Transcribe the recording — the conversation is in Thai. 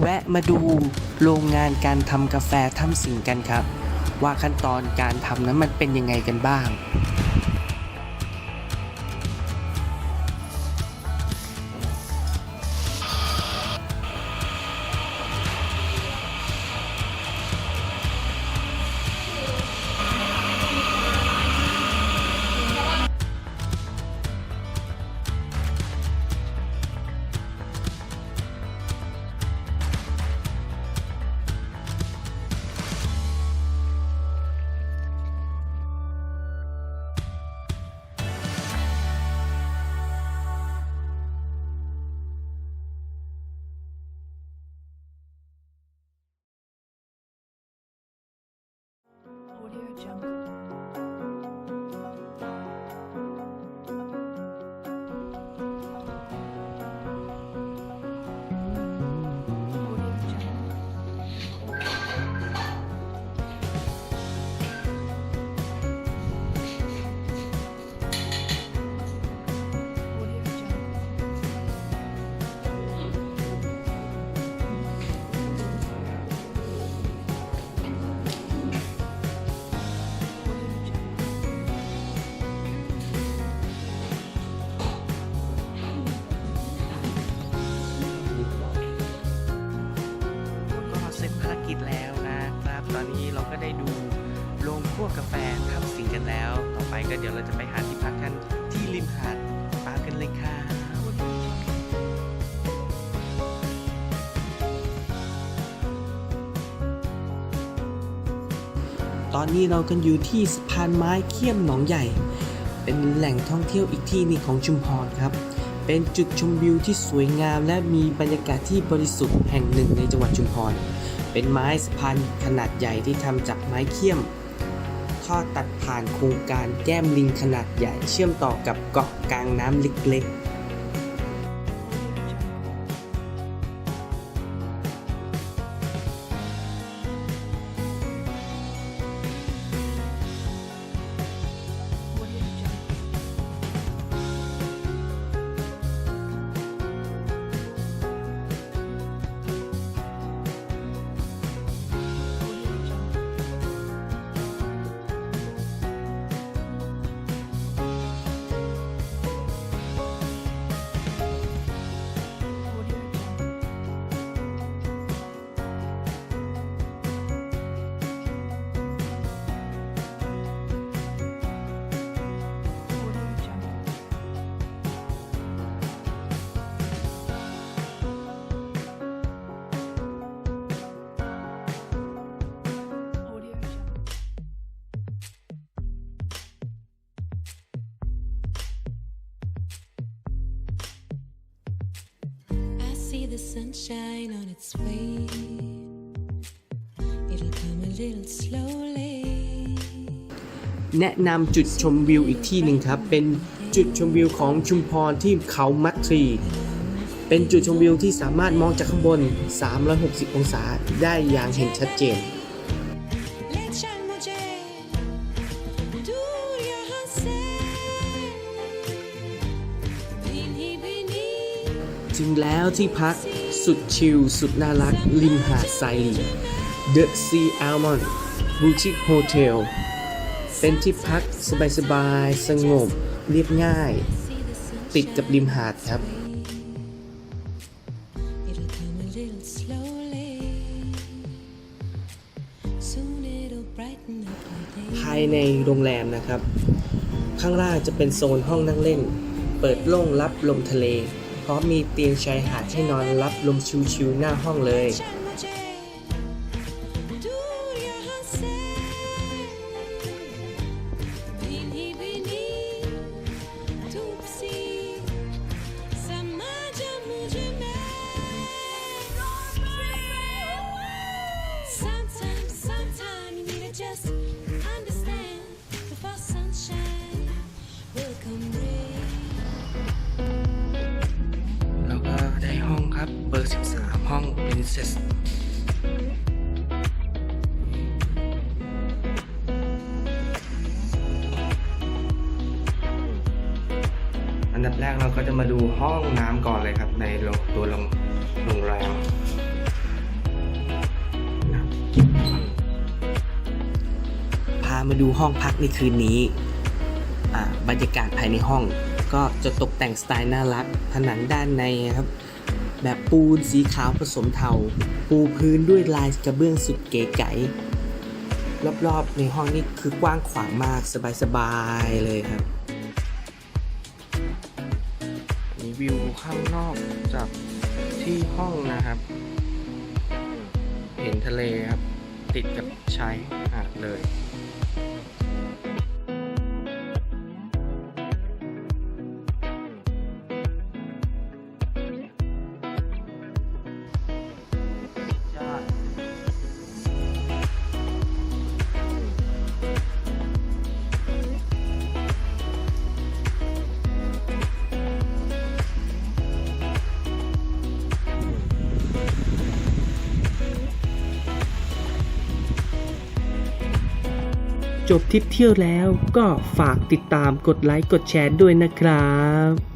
แวะมาดูโรงงานการทำกาแฟทำสิงกันครับ ว่าขั้นตอนการทำนั้นมันเป็นยังไงกันบ้าง ก็เดี๋ยวเราจะไปหาที่พักกันที่ริมหาดตามกันเลยค่ะตอนนี้เรากันอยู่ที่สะพานไม้เขี้ยมหนองใหญ่ เป็นแหล่งท่องเที่ยวอีกที่หนึงของชุมพรครับ เป็นจุดชมวิวที่สวยงาม และมีบรรยากาศที่บริสุทธิ์แห่งหนึ่งในจังหวัดชุมพร เป็นไม้สะพานขนาดใหญ่ที่ทำจากไม้เขี้ยม ทอดตัดผ่านโครงการแก้มลิงขนาดใหญ่เชื่อมต่อกับเกาะกลางน้ำเล็ก the sunshine on its way. It'll come a little slowly. แนะนำจุดชมวิวอีกที่หนึ่งครับ เป็นจุดชมวิวของชุมพรที่เขามัดทรี เป็นจุดชมวิวที่สามารถมองจากข้างบน 360 องศาได้อย่างเห็นชัดเจน ถึงแล้วที่พักสุดชิลสุดน่ารักริมหาดไซลี The Sea Almond Boutique Hotel เป็นที่พักสบายๆสงบ เรียบง่าย ติดกับริมหาดครับ ภายในโรงแรมนะครับ ข้างล่างจะเป็นโซนห้องนั่งเล่น เปิดโล่งรับลมทะเล พร้อมมีเตียงชายหาดให้นอนรับลมชิวๆหน้าห้องเลย princess อันดับแรกเราก็จะมาดูห้องน้ำก่อนเลยครับ ในตัวโรงโรงแรมพามาดูห้องพักในคืนนี้บรรยากาศภายในห้องก็จะตกแต่งสไตล์น่ารัก ผนังด้านในครับ แบบปูนสีขาวผสมเทา ปูพื้นด้วยลายกระเบื้องสุดเก๋ไก๋รอบๆ ในห้องนี่คือกว้างขวางมากสบายๆเลยครับมีวิวข้างนอกจากที่ห้องนะครับ เห็นทะเลครับ ติดกับชายหาดเลย จบทริปเที่ยวแล้วก็ฝากติดตามกดไลค์กดแชร์ด้วยนะครับ